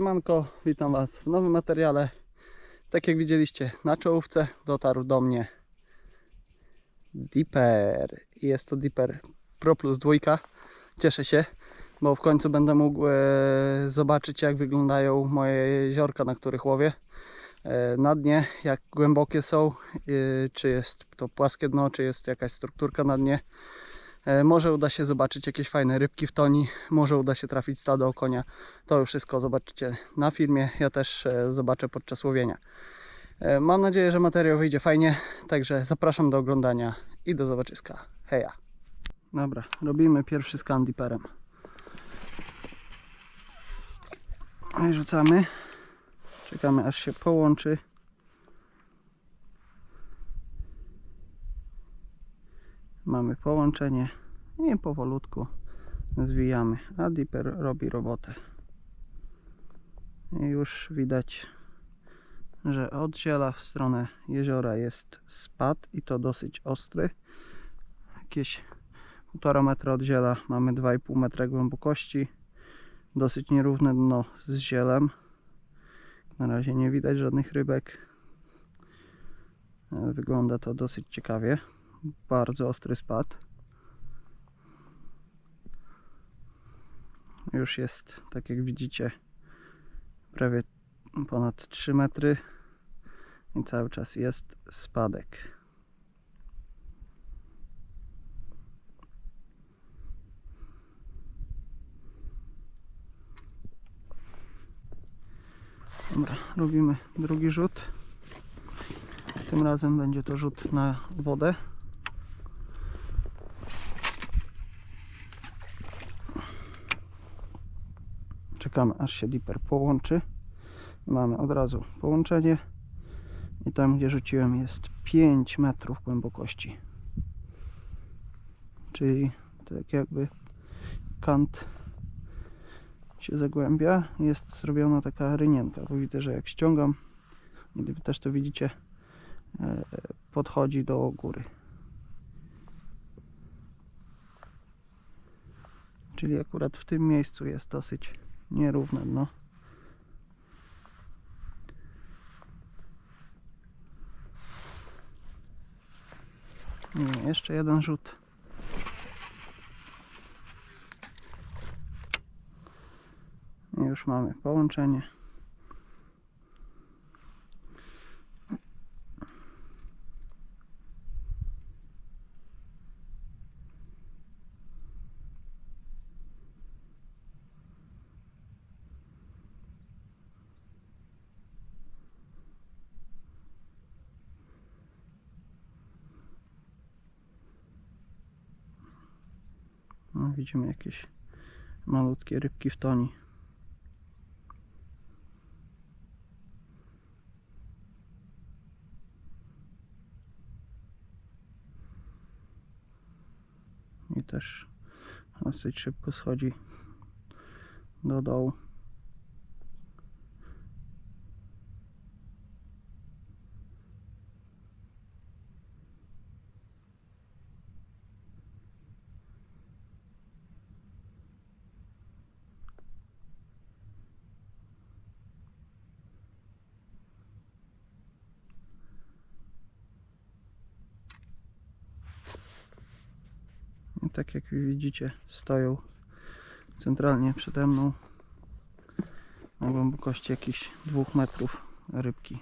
Siemanko, witam Was w nowym materiale. Tak jak widzieliście na czołówce dotarł do mnie Dipper. Jest to Dipper Pro Plus 2. Cieszę się, bo w końcu będę mógł e, zobaczyć jak wyglądają moje jeziorka, na których łowię. E, na dnie, jak głębokie są, e, czy jest to płaskie dno, czy jest jakaś strukturka na dnie. E, Może uda się zobaczyć jakieś fajne rybki w toni, może uda się trafić stado konia. To już wszystko zobaczycie na filmie. Ja też e, zobaczę podczas łowienia. E, Mam nadzieję, że materiał wyjdzie fajnie, także zapraszam do oglądania i do zobaczyska. Heja! Dobra, robimy pierwszy skan diperem. No i rzucamy. Czekamy aż się połączy. Mamy połączenie i powolutku zwijamy, a dipper robi robotę. I już widać, że od ziela w stronę jeziora jest spad i to dosyć ostry. Jakieś 1,5 metra od ziela mamy 2,5 metra głębokości. Dosyć nierówne dno z zielem. Na razie nie widać żadnych rybek. Wygląda to dosyć ciekawie bardzo ostry spad. Już jest, tak jak widzicie, prawie ponad 3 metry i cały czas jest spadek. Dobra, robimy drugi rzut. Tym razem będzie to rzut na wodę. Czekamy aż się dipper połączy. Mamy od razu połączenie. I tam gdzie rzuciłem jest 5 metrów głębokości. Czyli tak jakby kant się zagłębia. Jest zrobiona taka rynienka, bo widzę, że jak ściągam, i też to widzicie, e, podchodzi do góry. Czyli akurat w tym miejscu jest dosyć nierówne dno. Nie, jeszcze jeden rzut. Już mamy połączenie. No, widzimy jakieś malutkie rybki w toni. I też dosyć szybko schodzi do dołu. I tak jak widzicie, stoją centralnie przede mną na głębokości jakichś 2 metrów rybki.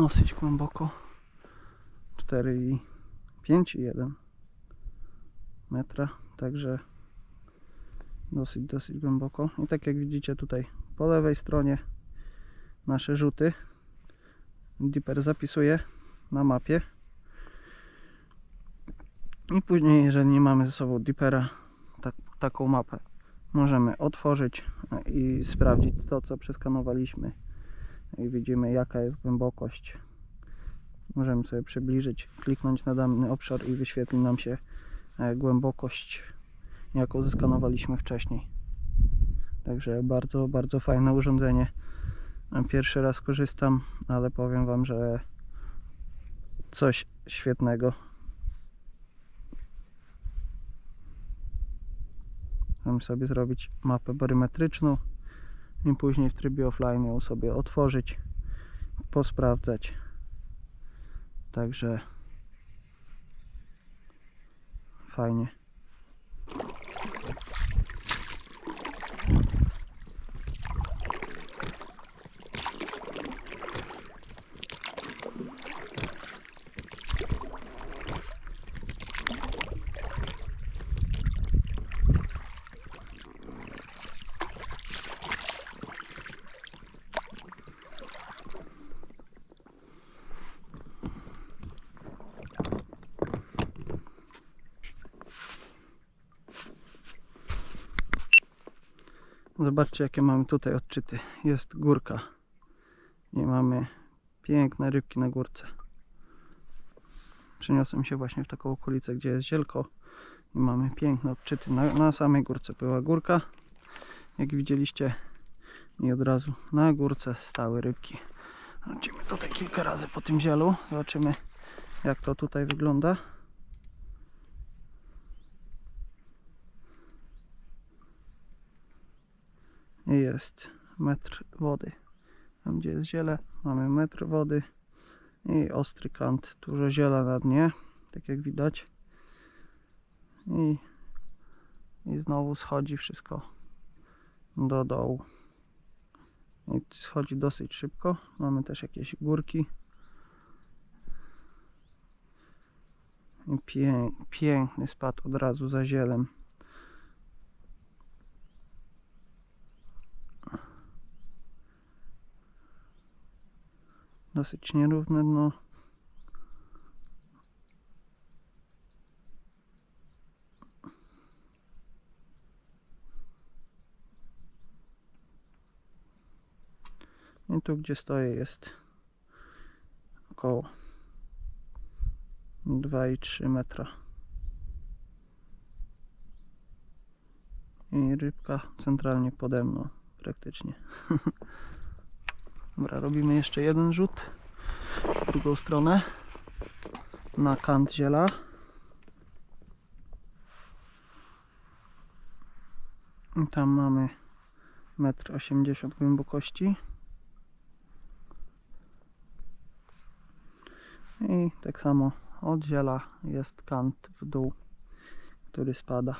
Dosyć głęboko. 4 i 5 i 1 metra, także dosyć, dosyć głęboko. I tak jak widzicie tutaj po lewej stronie nasze rzuty. Dipper zapisuje na mapie. I później, jeżeli nie mamy ze sobą Dipera, tak, taką mapę możemy otworzyć i sprawdzić to, co przeskanowaliśmy. I widzimy, jaka jest głębokość. Możemy sobie przybliżyć, kliknąć na dany obszar i wyświetli nam się e, głębokość, jaką zeskanowaliśmy wcześniej. Także bardzo, bardzo fajne urządzenie. Pierwszy raz korzystam, ale powiem Wam, że coś świetnego. Możemy sobie zrobić mapę barymetryczną i później w trybie offline ją sobie otworzyć, posprawdzać. Także fajnie. Zobaczcie jakie mamy tutaj odczyty. Jest górka. I mamy piękne rybki na górce. Przeniosłem się właśnie w taką okolicę, gdzie jest zielko. I mamy piękne odczyty. Na, na samej górce była górka. Jak widzieliście. I od razu na górce stały rybki. Wrócimy tutaj kilka razy po tym zielu. Zobaczymy jak to tutaj wygląda. Jest metr wody. Tam gdzie jest ziele mamy metr wody i ostry kant, dużo ziela na dnie, tak jak widać. I, i znowu schodzi wszystko do dołu. I schodzi dosyć szybko. Mamy też jakieś górki. I pię piękny spad od razu za zielem. Dosyć nierówne dno. I tu gdzie stoję jest około 2,3 metra. I rybka centralnie pode mną praktycznie. Dobra, robimy jeszcze jeden rzut w drugą stronę na kant ziela. I tam mamy 1,80 m głębokości. I tak samo od ziela jest kant w dół, który spada.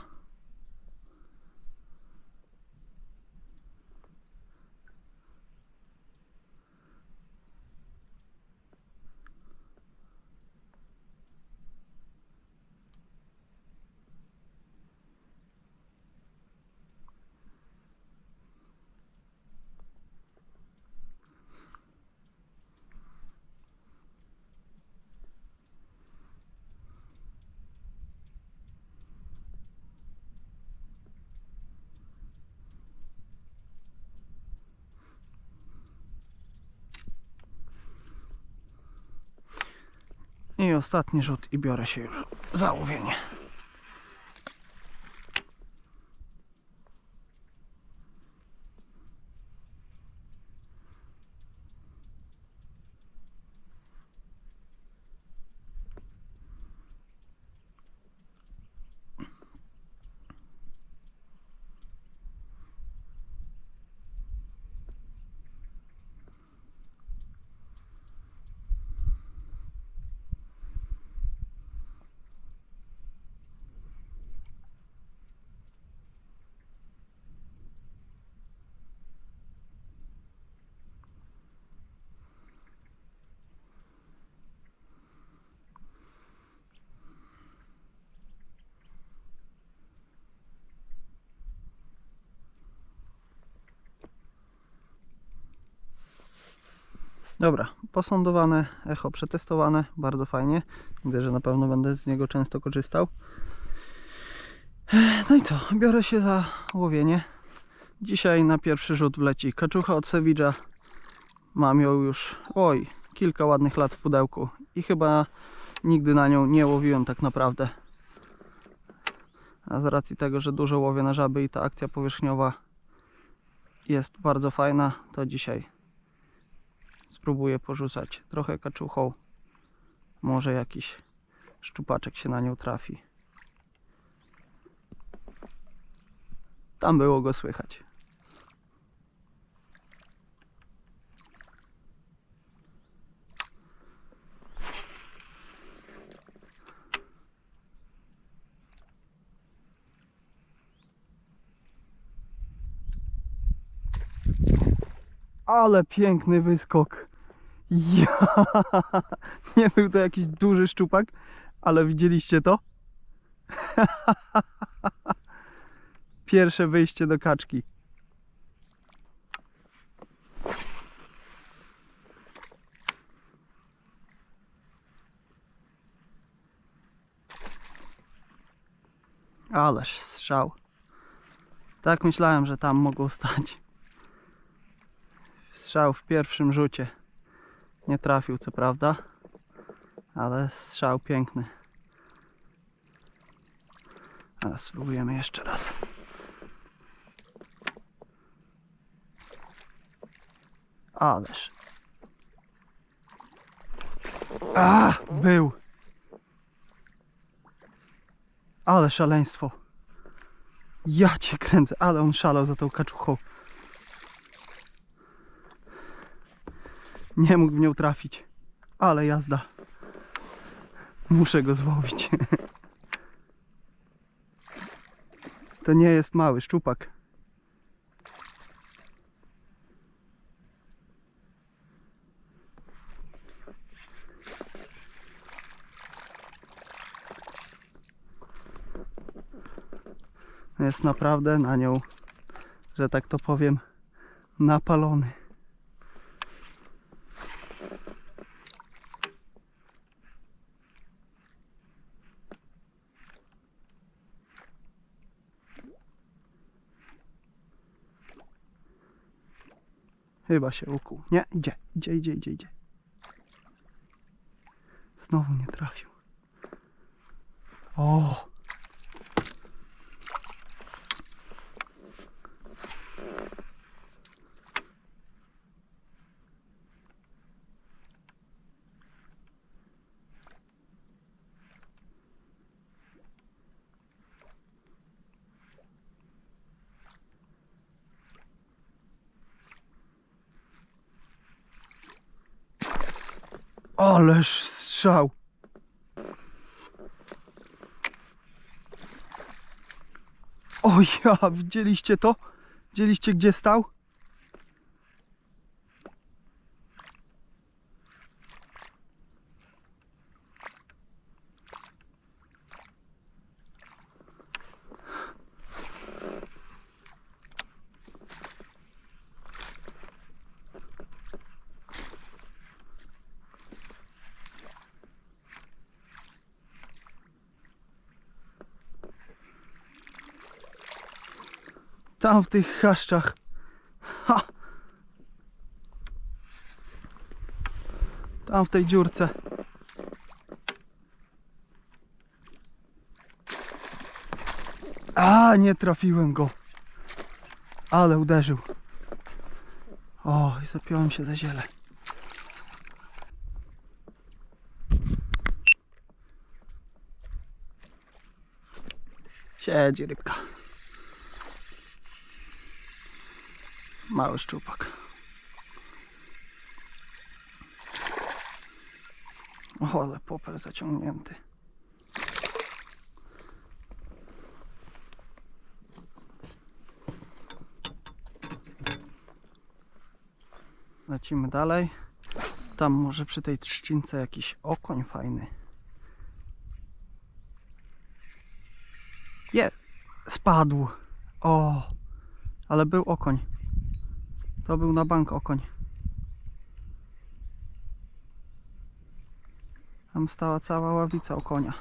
I ostatni rzut i biorę się już za łowienie. Dobra, posądowane, echo przetestowane, bardzo fajnie. Widzę, że na pewno będę z niego często korzystał. No i co, biorę się za łowienie. Dzisiaj na pierwszy rzut wleci kaczucha od Sevilla. Mam ją już, oj, kilka ładnych lat w pudełku i chyba nigdy na nią nie łowiłem tak naprawdę. A z racji tego, że dużo łowię na żaby i ta akcja powierzchniowa jest bardzo fajna, to dzisiaj spróbuję porzucać trochę kaczuchą. Może jakiś szczupaczek się na nią trafi. Tam było go słychać. Ale piękny wyskok. Ja. Nie był to jakiś duży szczupak, ale widzieliście to? Pierwsze wyjście do kaczki. Ależ strzał. Tak myślałem, że tam mogą stać. Strzał w pierwszym rzucie. Nie trafił, co prawda, ale strzał piękny. Ale spróbujemy jeszcze raz. Ależ. A, był. Ale szaleństwo. Ja cię kręcę, ale on szalał za tą kaczuchą. Nie mógł w nią trafić. Ale jazda. Muszę go złowić. To nie jest mały szczupak. Jest naprawdę na nią, że tak to powiem, napalony. Chyba się ukuł. Nie, idzie, idzie, idzie, idzie, idzie. Znowu nie trafił. O! Ależ strzał! O ja, widzieliście to? Widzieliście gdzie stał? Tam w tych chaszczach. Ha! Tam w tej dziurce. A, nie trafiłem go. Ale uderzył. O, i zapiąłem się za ziele. Siedzi rybka. Mały szczupak. O, ale zaciągnięty. Lecimy dalej. Tam może przy tej trzcince jakiś okoń fajny. Je, spadł. O, ale był okoń. To był na bank okoń. Tam stała cała ławica o konia.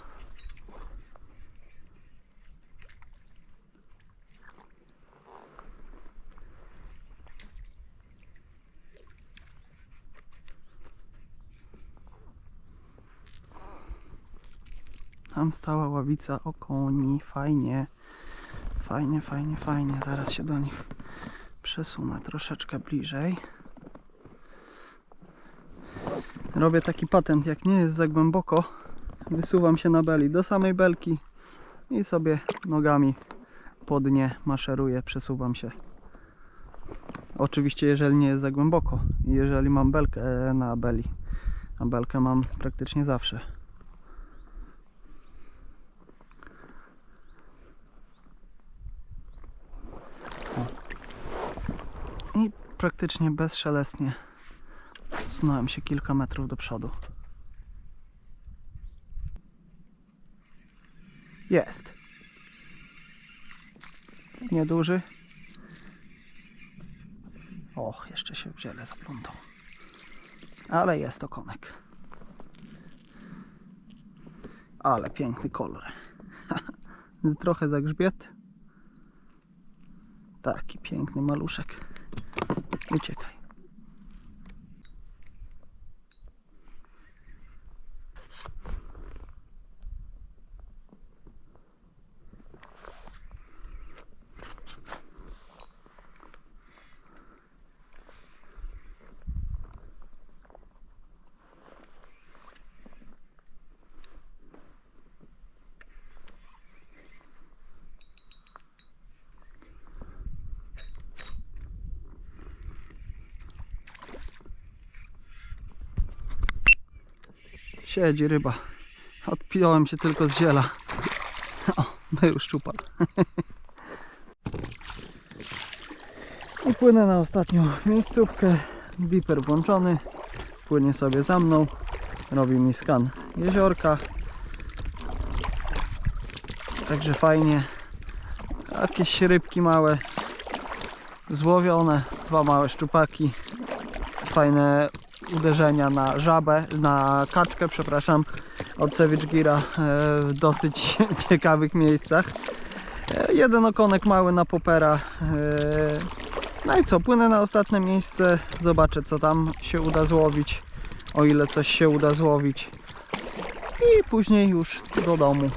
Tam stała ławica o koni. Fajnie. Fajnie, fajnie, fajnie. Zaraz się do nich przesunę troszeczkę bliżej. Robię taki patent, jak nie jest za głęboko, wysuwam się na beli do samej belki i sobie nogami po dnie maszeruję, przesuwam się. Oczywiście jeżeli nie jest za głęboko i jeżeli mam belkę na beli, a belkę mam praktycznie zawsze. O. I praktycznie bezszelestnie Zsunąłem się kilka metrów do przodu. Jest. Nieduży. Och, jeszcze się w ziele zaplątał. Ale jest to konek. Ale piękny kolor. Trochę za grzbiet. Taki piękny maluszek. Which Siedzi ryba. Odpiąłem się tylko z ziela. O, był szczupak. I płynę na ostatnią miejscówkę. Beeper włączony. Płynie sobie za mną. Robi mi skan jeziorka. Także fajnie. Jakieś rybki małe. Złowione. Dwa małe szczupaki. Fajne uderzenia na żabę, na kaczkę, przepraszam, od Savage Gira e, w dosyć ciekawych miejscach. E, Jeden okonek mały na popera. e, No i co, płynę na ostatnie miejsce, zobaczę co tam się uda złowić, o ile coś się uda złowić. I później już do domu.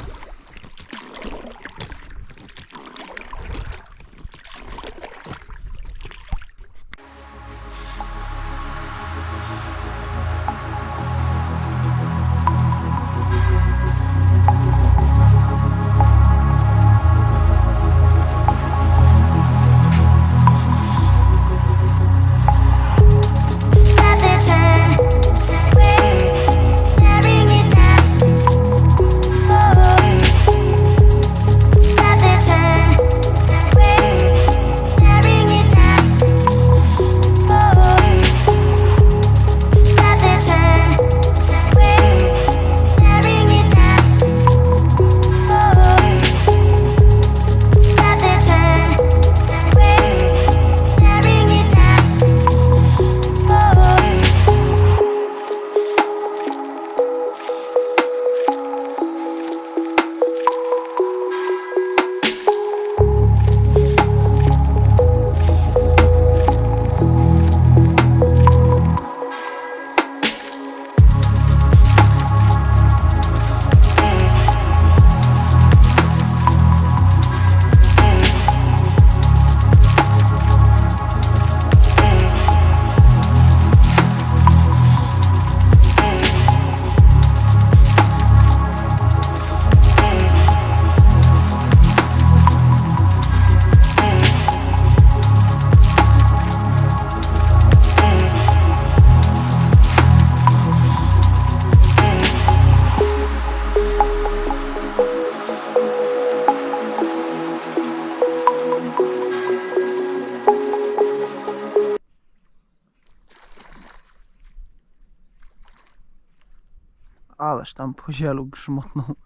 Ależ tam po zielu grzmotnął.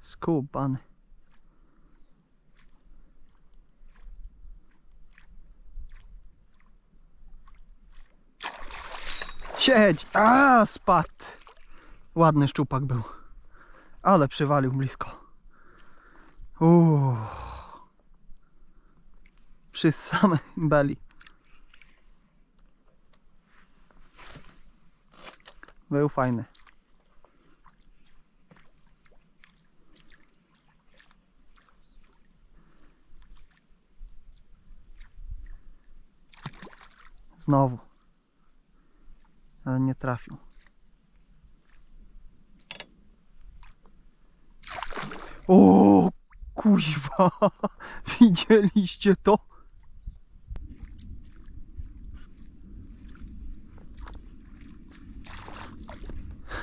Skubany. Siedź! A, spadł! Ładny szczupak był. Ale przywalił blisko. Uuu. Przy samej beli. Był fajny. Znowu. Ale nie trafił. O, kuźwa! Widzieliście to?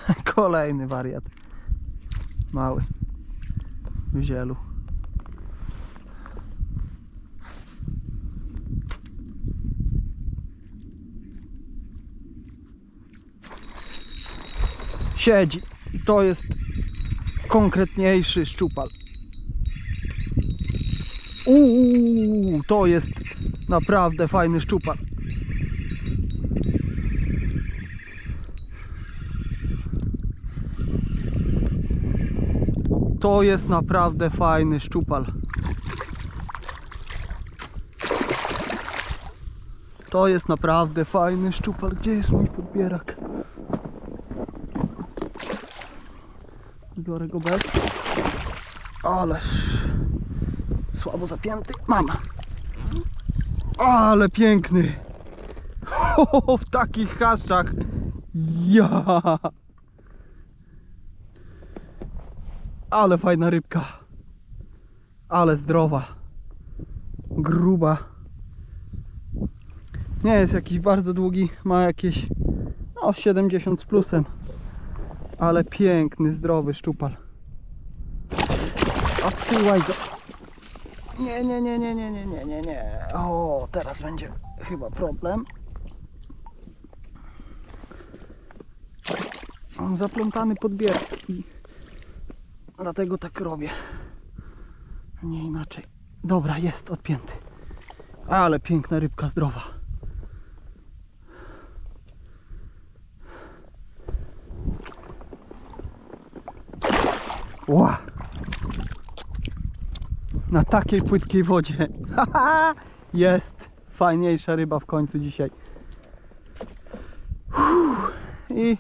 Kolejny wariat. Mały. W zielu. Siedzi. I to jest konkretniejszy szczupal. Uuu, to jest naprawdę fajny szczupal. To jest naprawdę fajny szczupal. To jest naprawdę fajny szczupal. Gdzie jest mój podbierak? Biorę go bez. Ależ słabo zapięty. Mam. Ale piękny. Ho, w takich chaszczach. Ja. Ale fajna rybka. Ale zdrowa. Gruba. Nie jest jakiś bardzo długi. Ma jakieś no 70 z plusem. Ale piękny, zdrowy szczupal. O ty łajzo. Nie, nie, nie, nie, nie, nie, nie, nie, nie. O, teraz będzie chyba problem. Mam zaplątany podbierak i dlatego tak robię. Nie inaczej. Dobra, jest odpięty. Ale piękna rybka zdrowa. Ła! Na takiej płytkiej wodzie. Jest fajniejsza ryba w końcu dzisiaj. I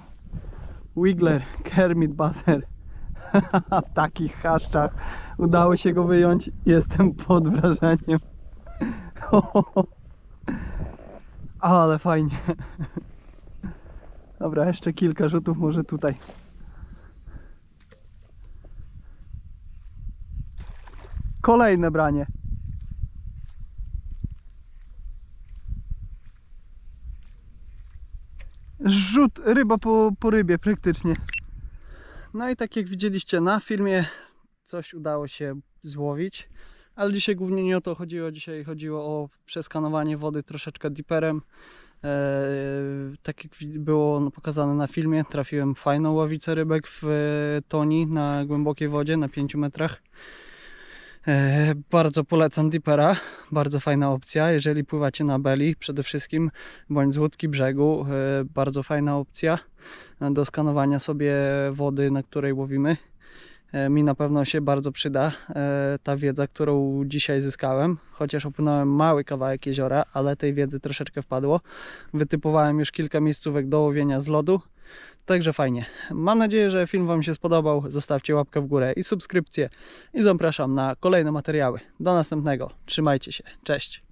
Wiggler, Kermit Baser. w takich chaszczach udało się go wyjąć. Jestem pod wrażeniem. Ale fajnie. Dobra, jeszcze kilka rzutów może tutaj. Kolejne branie. Rzut ryba po, po rybie praktycznie. No i tak jak widzieliście na filmie, coś udało się złowić. Ale dzisiaj głównie nie o to chodziło. Dzisiaj chodziło o przeskanowanie wody troszeczkę diperem. Eee, tak jak było pokazane na filmie, trafiłem fajną łowicę rybek w e, toni na głębokiej wodzie na 5 metrach. E, Bardzo polecam Dipera, bardzo fajna opcja, jeżeli pływacie na beli przede wszystkim, bądź z łódki brzegu, e, bardzo fajna opcja e, do skanowania sobie wody, na której łowimy. Mi na pewno się bardzo przyda ta wiedza, którą dzisiaj zyskałem, chociaż opłynąłem mały kawałek jeziora, ale tej wiedzy troszeczkę wpadło. Wytypowałem już kilka miejscówek do łowienia z lodu, Także fajnie. Mam nadzieję, że film Wam się spodobał. Zostawcie łapkę w górę i subskrypcję. I zapraszam na kolejne materiały. Do następnego. Trzymajcie się. Cześć.